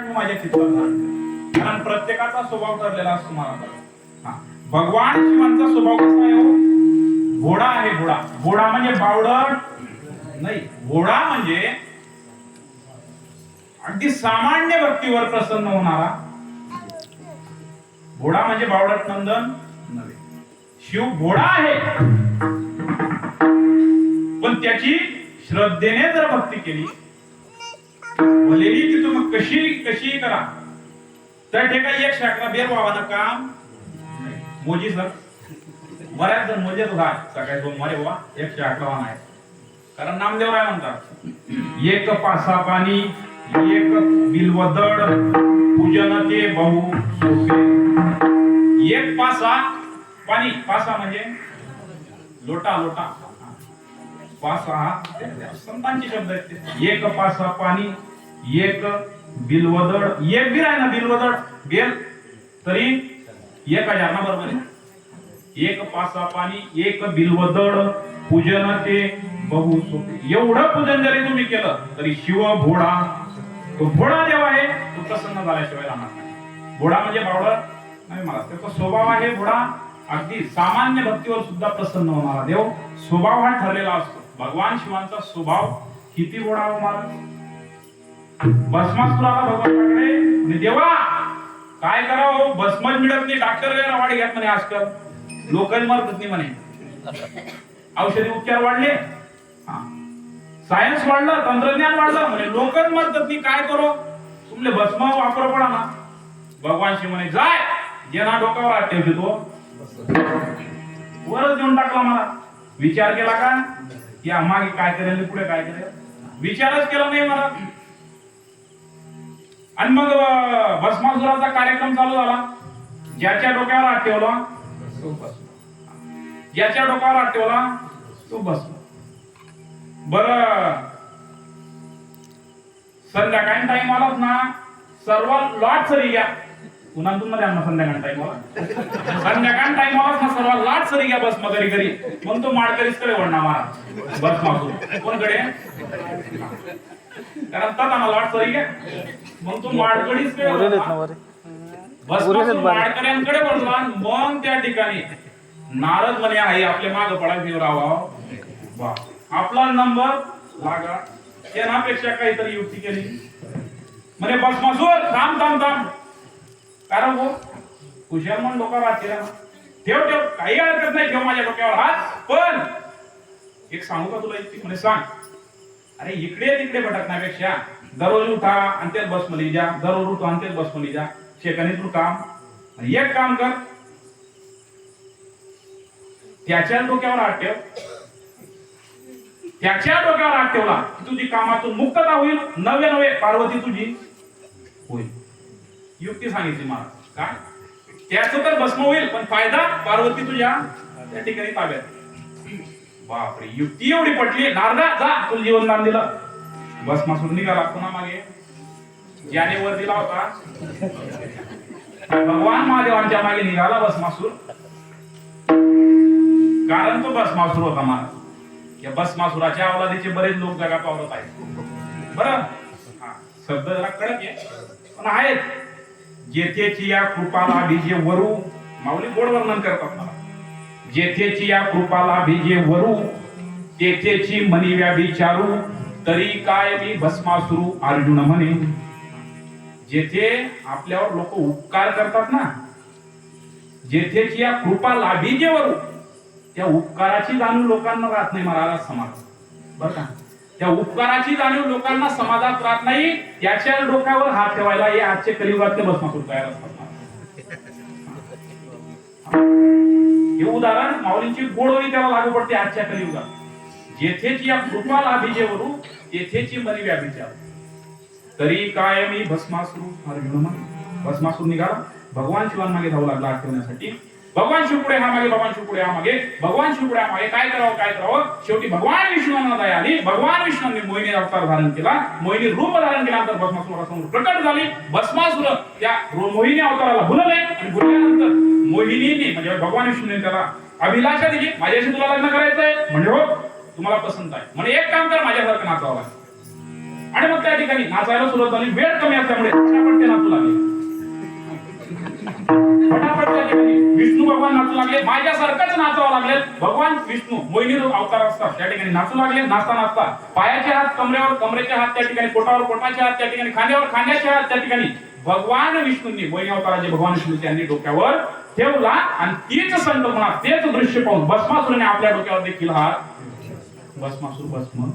मी माझ्या चित्रात कारण प्रत्येकाचा स्वभाव ठरलेला असतो मला भगवान शिवांचा स्वभाव कसा आहे हो? घोडा आहे घोडा. घोडा म्हणजे बावडट नाही. घोडा म्हणजे अगदी सामान्य व्यक्तीवर प्रसन्न होणारा. घोडा म्हणजे बावडट नंदन नव्हे. शिव घोडा आहे. पण त्याची श्रद्धेने जर भक्ती केली भलेही ती कशी कशी करा. त्या ठिकाणी एक शाखा बेर व्हावानं काम. मोजी सर बऱ्याच जण मोजेच होता सकाळी सोमवारी बाबा एकशे अकरा आहे. कारण नामदेव राय म्हणतात एक पासा पाणी एक बिलवदड पूजन ते बहु सोपे एक पासा पाणी पासा म्हणजे लोटा लोटा. पासा संतांचे शब्द आहेत ते. एक पासा पाणी एक बिलवदड एक बिल आहे ना बिलवदड बेल तरी एक हजार ना बरोबर आहे. एक पासा पाणी एक बिलवदड पूजन ते बहु सोपे. एवढं पूजन जरी तुम्ही केलं तरी शिव भोडा तो भोडा देव आहे तो प्रसन्न झाल्याशिवाय राहणार नाही. भोडा म्हणजे बावडा नाही मला त्याचा स्वभाव आहे भोडा अगदी सामान्य भक्तीवर सुद्धा प्रसन्न होणारा देव. स्वभाव हा ठरलेला असतो. भगवान शिवांचा स्वभाव किती भोळा हो भस्मासुराला भगवान भगवंताकडे म्हणे देवा काय करावं हो? भस्मच मिळत नाही. डॉक्टर घ्यायला वाढ घेत म्हणे आजकाल. लोकल मरत नाही म्हणे. औषधी उपचार वाढले. सायन्स वाढलं तंत्रज्ञान वाढलं म्हणे. लोकल मरत नाही. काय करो? तुमले भस्म वापर पडा ना. भगवान शिव म्हणे जाय. जेना डोक्यावर आठ ठेवते तो. वरच देऊन टाकला मला. विचार केला का? या मागे काय करेल पुढे काय करेल? विचारच केला नाही मला. आणि मग भस्मासुराचा कार्यक्रम चालू झाला. ज्याच्या डोक्यावर हात ठेवला तो बसला ज्याच्या डोक्यावर हात ठेवला तो बसला बर. संध्याकाळी टाइम आलाच ना सर्व लाट सरी घ्या. पुन्हा तुम्हाला द्या ना संध्याकाळी टाइम आला. संध्याकाळी टाइम आलाच ना सर्व लाट सरी घ्या बस मग घरी घरी मग तो माडकरीच कडे वळणार महाराज. बस मागून कोणकडे? कारण तदा लाट सरी घ्या मग तो माडकडीच कडे उरेल आहेत ना वळणार. वरे बस उरेल आहेत मग तो. माडकऱ्यांकडे वळला आणि मग त्या ठिकाणी नारद म्हणे आहे आपले माग पडा घेऊन राहावा वा. आपला नंबर लागा. त्यापेक्षा काहीतरी युक्ती केली. म्हणे बस मसूर थांब थांब थांब. कारण हो कुशल म्हणून डोक्यावर हात केला ना. ठेव ठेव. काही हरकत नाही ठेव माझ्या डोक्यावर हात. पण एक सांगू का तुला युक्ती म्हणे सांग. अरे इकडे तिकडे भटकण्यापेक्षा दररोज उठा आणि त्याच बसमध्ये जा. दररोज उठा आणि त्याच बसमध्ये जा. शेकाने तू काम. एक काम कर. त्याच्या डोक्यावर हात ठेव. त्याच्या डोक्यावर हात ठेवला की तुझी कामातून मुक्तता होईल. नवे नवे पार्वती तुझी होईल. युक्ती सांगितली मला. काय? त्याचं तर भस्म होईल पण फायदा पार्वती तुझ्या त्या ठिकाणी ताब्यात. बापरे युक्ती एवढी पटली. नारदा जा तुला जीवनदान दिलं. भस्मासूर निघाला पुन्हा मागे. ज्याने वर दिला होता. भगवान महादेवांच्या मागे निघाला भस्मासूर कारण तो बस मासूर होता महाराज या भस्मासुराच्या अवलादीचे बरेच लोक जगा पावत आहेत. बर? हा शब्द जरा कडक आहे. पण आहेत. जेतेची या कृपाला बीजे वरू माऊली गोड वर्णन करतात मला. जेथेची या कृपाला भिजे वरू तेथेची मनिव्या विचारू तरी काय मी भस्मासुरू अर्जुन म्हणे. जेथे आपल्यावर लोक उपकार करतात ना जेथेची या कृपा लाभी जेवरू त्या उपकाराची जाणीव लोकांना राहत नाही महाराज समाज. बर का? त्या उपकाराची जाणीव लोकांना समाजात राहत नाही याच्या डोक्यावर हात ठेवायला हे आजचे कलियुगातले भस्मासूर तयार असतात. हे उदाहरण माऊलींची गोडवळी त्याला लागू पडते आजच्या कलियुगात. जेथेची या कृपा लाभीजेवरू तेथेची मनी व्यापीच्या तरी काय मी भस्मासूर फार भस्मासुर भस्मासूर निघाला. भगवान शिवांमागे धावू लागला आठवण्यासाठी भगवान शिवपुढे हा मागे भगवान शिवपुढे हा मागे. भगवान शिवपुढे हा मागे. काय करावं काय करावं? शेवटी भगवान विष्णूंना दया आली. भगवान विष्णूंनी मोहिनी अवतार धारण केला. मोहिनी रूप धारण केल्यानंतर भस्मासुरासमोर प्रकट झाली. भस्मासुर त्या मोहिनी अवताराला भुलले आणि भुलल्यानंतर मोहिनीने म्हणजे भगवान विष्णूने त्याला अभिलाषा दिली. माझ्याशी तुला लग्न करायचंय? म्हणजे हो तुम्हाला पसंत आहे. म्हणजे एक काम कर माझ्यासारखं नाचावं आणि मग त्या ठिकाणी नाचायला सुरुवात झाली. वेळ कमी असल्यामुळे फटाफट ते नाचू लागले. फटाफट भगवान नाचू लागले माझ्यासारखंच नाचावं लागले. भगवान विष्णू मोहिनी अवतार असतात. त्या ठिकाणी नाचू लागले नाचता नाचता पायाचे हात कमरेवर कमरेचे हात त्या ठिकाणी पोटावर पोटाचे हात त्या ठिकाणी खांद्यावर खांद्याचे हात त्या ठिकाणी. भगवान विष्णूंनी मोहिनी अवताराचे भगवान विष्णू त्यांनी डोक्यावर ठेवला आणि तीच संकल्पना तेच दृश्य पाहून भस्मासुराने आपल्या डोक्यावर देखील हात भस्मासूर भस्म.